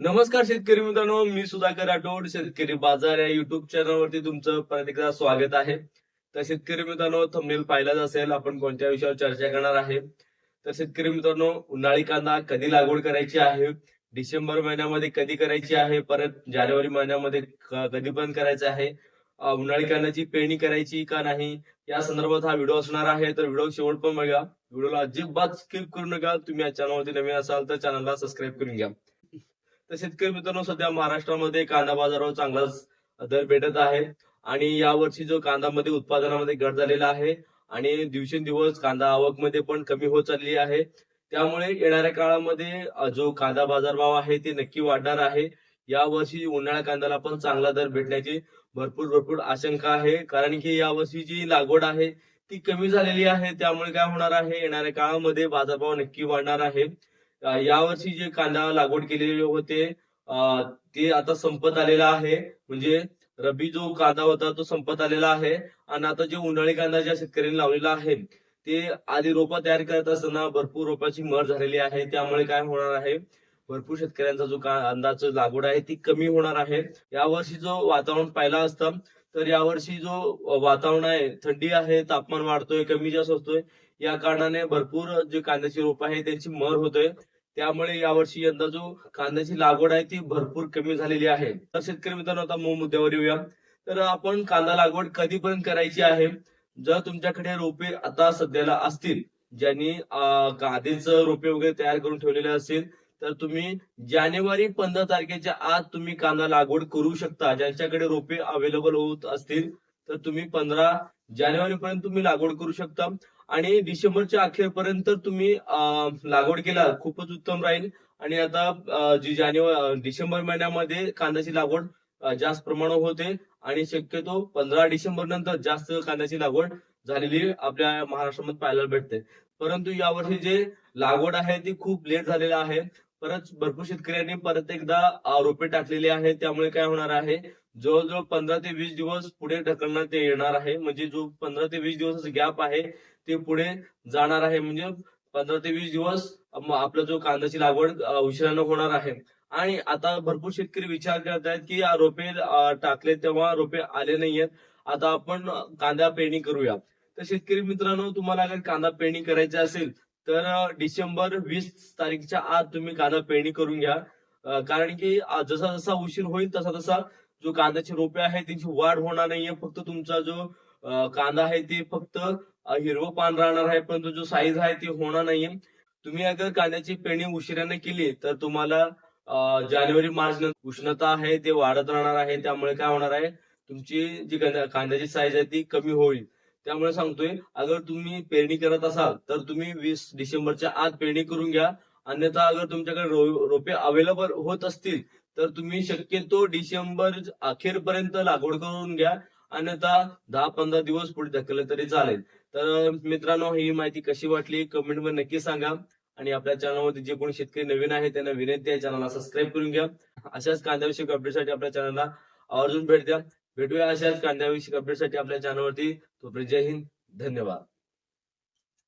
नमस्कार शेतकरी मित्रांनो मी सुधाकर राठोड शेतकरी बाजार या युट्यूब चॅनलवरती तुमचं परत एकदा स्वागत आहे. तर शेतकरी मित्रांनो थंबनेल पाहिलाच असेल आपण कोणत्या विषयावर चर्चा करणार आहे? तर शेतकरी मित्रांनो उन्हाळी कांदा कधी लागवड करायची आहे? डिसेंबर महिन्यामध्ये कधी करायची आहे? परत जानेवारी महिन्यामध्ये कधी पण करायचं आहे? उन्हाळी कांद्याची पेरणी करायची का नाही? या संदर्भात हा व्हिडिओ असणार आहे तर व्हिडिओ शेवट पण बघा. व्हिडिओला अजिबात स्किप करू नका. तुम्ही या चॅनलवरती नवीन असाल तर चॅनलला सबस्क्राईब करून घ्या. तर शेतकरी मित्रांनो सध्या महाराष्ट्रामध्ये कांदा बाजारावर चांगलाच दर भेटत आहे. आणि यावर्षी जो कांदामध्ये उत्पादनामध्ये घट झालेला आहे आणि दिवसेंदिवस कांदा आवकमध्ये पण कमी होत चालली आहे. त्यामुळे येणाऱ्या काळामध्ये जो कांदा बाजारभाव आहे ते नक्की वाढणार आहे. यावर्षी उन्हाळ्या कांद्याला पण चांगला दर भेटण्याची भरपूर भरपूर आशंका आहे. कारण की यावर्षी जी लागवड आहे ती कमी झालेली आहे. त्यामुळे काय होणार आहे येणाऱ्या काळामध्ये बाजारभाव नक्की वाढणार आहे. यावर्षी जे कांदा लागवड केलेले होते ते आता संपत आलेला आहे. म्हणजे रबी जो कांदा होता तो संपत आलेला आहे. आणि आता जे उन्हाळी कांदा ज्या शेतकऱ्यांनी लावलेला आहे ते आधी रोपं तयार करत असताना भरपूर रोपाची मर झालेली आहे. त्यामुळे काय होणार आहे? भरपूर शेतकऱ्यांचा जो कांदाच लागवड आहे ती कमी होणार आहे. यावर्षी जो वातावरण पाहिला असतं तर यावर्षी जो वातावरण आहे थंडी आहे तापमान वाढतोय कमी जास्त होतोय या कारणाने भरपूर जे कांद्याची रोप आहे त्यांची मर होतोय. त्यामुळे यावर्षी यंदा जो कांद्याची लागवड आहे ती भरपूर कमी झालेली आहे. तर शेतकरी मित्रांनो आता मूळ मुद्द्यावर येऊया. तर आपण कांदा लागवड कधीपर्यंत करायची आहे? जर तुमच्याकडे रोपे आता सध्याला असतील ज्यांनी आधीच रोपे वगैरे तयार करून ठेवलेले असतील तर तुम्ही जानेवारी पंधरा तारखेच्या आत तुम्ही कांदा लागवड करू शकता. ज्यांच्याकडे रोपे अवेलेबल होत असतील तर तुम्ही पंधरा जानेवारी पर्यंत तुम्ही लागवड करू शकता. आणि डिसेंबरच्या अखेरपर्यंत तुम्ही लागवड केला खूपच उत्तम राहील. आणि आता जी जानेवारी डिसेंबर महिन्यामध्ये कांद्याची लागवड जास्त प्रमाणात होते. आणि शक्यतो पंधरा डिसेंबर नंतर जास्त कांद्याची लागवड झालेली आपल्या महाराष्ट्रामध्ये पाहायला भेटते. परंतु यावर्षी जे लागवड आहे ती खूप लेट झालेली आहे. परत भरपूर शेतकऱ्यांनी परत एकदा रोपे टाकलेली आहे त्यामुळे काय होणार आहे? जवळजवळ पंधरा ते वीस दिवस पुढे ढकलण्यात येणार आहे. म्हणजे जो पंधरा ते वीस दिवस गॅप आहे ते पुढे जाणार आहे. म्हणजे पंधरा ते वीस दिवस आपला जो कांद्याची लागवड उशिरानं होणार आहे. आणि आता भरपूर शेतकरी विचार करत आहेत की रोपे टाकले तेव्हा रोपे आले नाहीयेत. आता आपण कांदा पेरणी करूया. तर शेतकरी मित्रांनो तुम्हाला अगर कांदा पेरणी करायची असेल तर डिसेंबर वीस तारीखच्या आत तुम्ही कांदा पेरणी करून घ्या. कारण की जसा जसा उशीर होईल तसा तसा जो कांद्याचे रोपे आहे त्यांची वाढ होणार नाहीये. फक्त तुमचा जो कांदा आहे ते फक्त हिरवं पान राहणार आहे परंतु जो साईज आहे ती होणार नाहीये. तुम्ही अगर कांद्याची पेरणी उशिराने केली तर तुम्हाला जानेवारी मार्च उष्णता आहे ते वाढत राहणार आहे. त्यामुळे काय होणार आहे तुमची जी कांद्याची साईज आहे ती कमी होईल. त्यामुळे सांगतोय अगर तुम्ही पेरणी करत असाल तर तुम्ही वीस डिसेंबरच्या आत पेरणी करून घ्या. अन्यथा अगर तुमच्याकडे रो- रोपे अवेलेबल होत असतील तर तुम्ही शक्यतो डिसेंबर अखेरपर्यंत लागवड करून घ्या. अन्यथा दहा पंधरा दिवस पुढे ढकलले तरी चालेल. तर मित्रांनो ही माहिती कशी वाटली कमेंटमध्ये नक्की सांगा. आणि आपल्या चॅनलमध्ये जे कोणी शेतकरी नवीन आहे त्यांना विनंती आहे चॅनलला सबस्क्राईब करून घ्या. अशाच कांद्याविषयक अपडेटसाठी आपल्या चॅनलला आवर्जून भेट द्या. भेटूया अशाच कांद्याविषयी अपडेटसाठी आपल्या चॅनलवरती तोपर्यंत जय हिंद. धन्यवाद.